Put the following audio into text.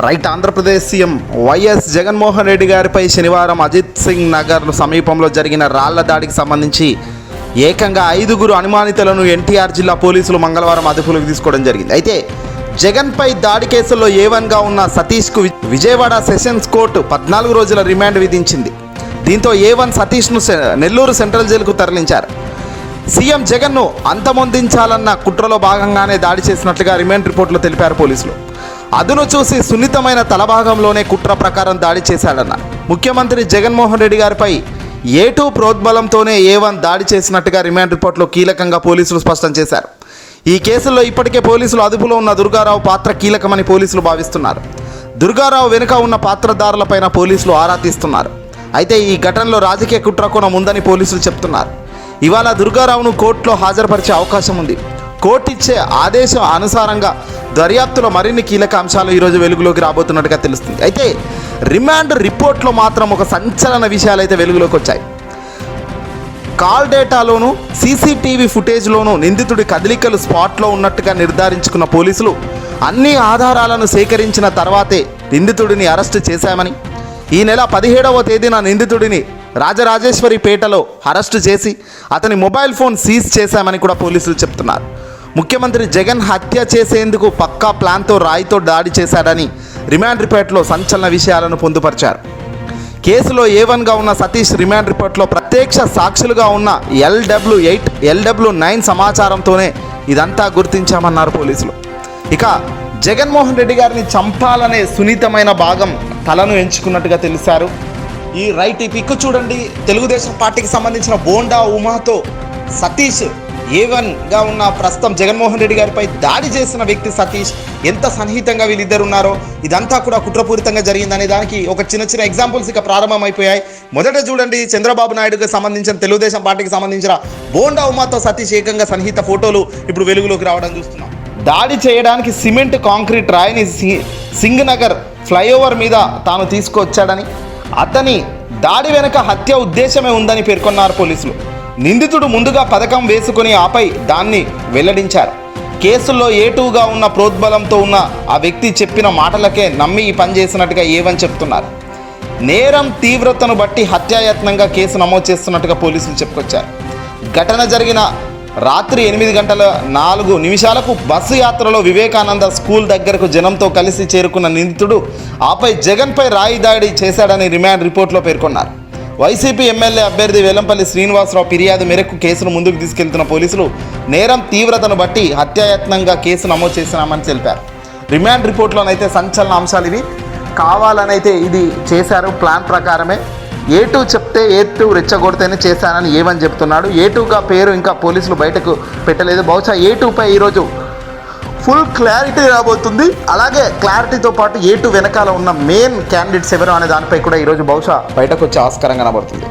Right Andhra Pradesh CM YS Jaganmohan Reddy గారిపై శనివారం అజిత్ సింగ్ నగర్ సమీపంలో జరిగిన రాళ్ళ దాడికి సంబంధించి ఏకంగా ఐదుగురు అనుమానితులను ఎన్టీఆర్ జిల్లా పోలీసులు మంగళవారం అదుపులోకి తీసుకోవడం జరిగింది. అయితే జగన్పై దాడి కేసుల్లో ఏ వన్గా ఉన్న సతీష్కు విజయవాడ సెషన్స్ కోర్టు పద్నాలుగు రోజుల రిమాండ్ విధించింది. దీంతో ఏ వన్ సతీష్ను సె- నెల్లూరు సెంట్రల్ జైలుకు తరలించారు. సీఎం జగన్ను అంతమొందించాలన్న కుట్రలో భాగంగానే దాడి చేసినట్లుగా రిమాండ్ రిపోర్టులో తెలిపారు పోలీసులు. అదును చూసి సున్నితమైన తలభాగంలోనే కుట్ర ప్రకారం దాడి చేశాడన్న. ముఖ్యమంత్రి జగన్మోహన్ రెడ్డి గారిపై ఏ టూ ప్రోద్బలంతోనే ఏ వన్ దాడి చేసినట్టుగా రిమాండ్ రిపోర్టులో కీలకంగా పోలీసులు స్పష్టం చేశారు. ఈ కేసులో ఇప్పటికే పోలీసులు అదుపులో ఉన్న దుర్గారావు పాత్ర కీలకమని పోలీసులు భావిస్తున్నారు. దుర్గారావు వెనుక ఉన్న పాత్రధారులపైన పోలీసులు ఆరా తీస్తున్నారు. అయితే ఈ ఘటనలో రాజకీయ కుట్ర కోణం ఉందని పోలీసులు చెప్తున్నారు. ఇవాళ దుర్గారావును కోర్టులో హాజరుపరిచే అవకాశం ఉంది. కోర్టు ఇచ్చే ఆదేశం అనుసారంగా దర్యాప్తులో మరిన్ని కీలక అంశాలు ఈరోజు వెలుగులోకి రాబోతున్నట్టుగా తెలుస్తుంది. అయితే రిమాండ్ రిపోర్ట్లో మాత్రం ఒక సంచలన విషయాలు అయితే వెలుగులోకి వచ్చాయి. కాల్ డేటాలోను సీసీటీవీ ఫుటేజ్లోనూ నిందితుడి కదలికలు స్పాట్లో ఉన్నట్టుగా నిర్ధారించుకున్న పోలీసులు అన్ని ఆధారాలను సేకరించిన తర్వాతే నిందితుడిని అరెస్టు చేశామని ఈ నెల పదిహేడవ తేదీన నిందితుడిని రాజరాజేశ్వరి పేటలో అరెస్టు చేసి అతని మొబైల్ ఫోన్ సీజ్ చేశామని కూడా పోలీసులు చెప్తున్నారు. ముఖ్యమంత్రి జగన్ హత్య చేసేందుకు పక్కా ప్లాన్తో రాయితో దాడి చేశాడని రిమాండ్ రిపోర్ట్లో సంచలన విషయాలను పొందుపరిచారు. కేసులో ఏ ఉన్న సతీష్ రిమాండ్ రిపోర్ట్లో ప్రత్యక్ష సాక్షులుగా ఉన్న ఎల్డబ్ల్యూ ఎయిట్ ఎల్డబ్ల్యూ నైన్ సమాచారంతోనే ఇదంతా గుర్తించామన్నారు పోలీసులు. ఇక జగన్మోహన్ రెడ్డి గారిని చంపాలనే సున్నితమైన భాగం తలను ఎంచుకున్నట్టుగా తెలిసారు ఈ రైట్ ఈ పిక్ చూడండి. తెలుగుదేశం పార్టీకి సంబంధించిన బోండా ఉమాతో సతీష్ ఏ వన్గా ఉన్న ప్రస్తుతం జగన్మోహన్ రెడ్డి గారిపై దాడి చేసిన వ్యక్తి సతీష్ ఎంత సన్నిహితంగా వీళ్ళిద్దరు ఉన్నారో ఇదంతా కూడా కుట్రపూరితంగా జరిగిందనే దానికి ఒక చిన్న చిన్న ఎగ్జాంపుల్స్ ఇక ప్రారంభమైపోయాయి. మొదట చూడండి చంద్రబాబు నాయుడుకి సంబంధించిన తెలుగుదేశం పార్టీకి సంబంధించిన బోండా ఉమాతో సతీష్ ఏకంగా సన్నిహిత ఫోటోలు ఇప్పుడు వెలుగులోకి రావడం చూస్తున్నాం. దాడి చేయడానికి సిమెంట్ కాంక్రీట్ రాయిని సింగ్ నగర్ ఫ్లైఓవర్ మీద తాను తీసుకొచ్చాడని అతని దాడి వెనుక హత్య ఉద్దేశమే ఉందని పేర్కొన్నారు పోలీసులు. నిందితుడు ముందుగా పథకం వేసుకుని ఆపై దాన్ని వెల్లడించారు. కేసుల్లో ఏటుగా ఉన్న ప్రోద్బలంతో ఉన్న ఆ వ్యక్తి చెప్పిన మాటలకే నమ్మి ఈ పని చేసినట్టుగా ఏవని చెప్తున్నారు. నేరం తీవ్రతను బట్టి హత్యాయత్నంగా కేసు నమోదు చేస్తున్నట్టుగా పోలీసులు చెప్పుకొచ్చారు. ఘటన జరిగిన రాత్రి ఎనిమిది గంటల నాలుగు నిమిషాలకు బస్సు యాత్రలో వివేకానంద స్కూల్ దగ్గరకు జనంతో కలిసి చేరుకున్న నిందితుడు ఆపై జగన్పై రాయి దాడి చేశాడని రిమాండ్ రిపోర్ట్లో పేర్కొన్నారు. వైసీపీ ఎమ్మెల్యే అభ్యర్థి వెల్లంపల్లి శ్రీనివాసరావు ఫిర్యాదు మేరకు కేసును ముందుకు తీసుకెళ్తున్న పోలీసులు నేరం తీవ్రతను బట్టి హత్యాయత్నంగా కేసు నమోదు చేసినామని తెలిపారు. రిమాండ్ రిపోర్ట్లోనైతే సంచలన అంశాలు ఇవి. కావాలనైతే ఇది చేశారు ప్లాన్ ప్రకారమే. ఏ టూ చెప్తే ఏ టూ రెచ్చగొడితేనే చేశానని ఏమని చెప్తున్నాడు. ఏ టూగా పేరు ఇంకా పోలీసులు బయటకు పెట్టలేదు. బహుశా ఏ టూపై ఈరోజు ఫుల్ క్లారిటీ రాబోతుంది. అలాగే క్లారిటీతో పాటు ఏటు వెనకాల ఉన్న మెయిన్ క్యాండిడేట్స్ ఎవరు అనే దానిపై కూడా ఈరోజు బహుశా బయటకు వచ్చే ఆస్కారం కనబడుతుంది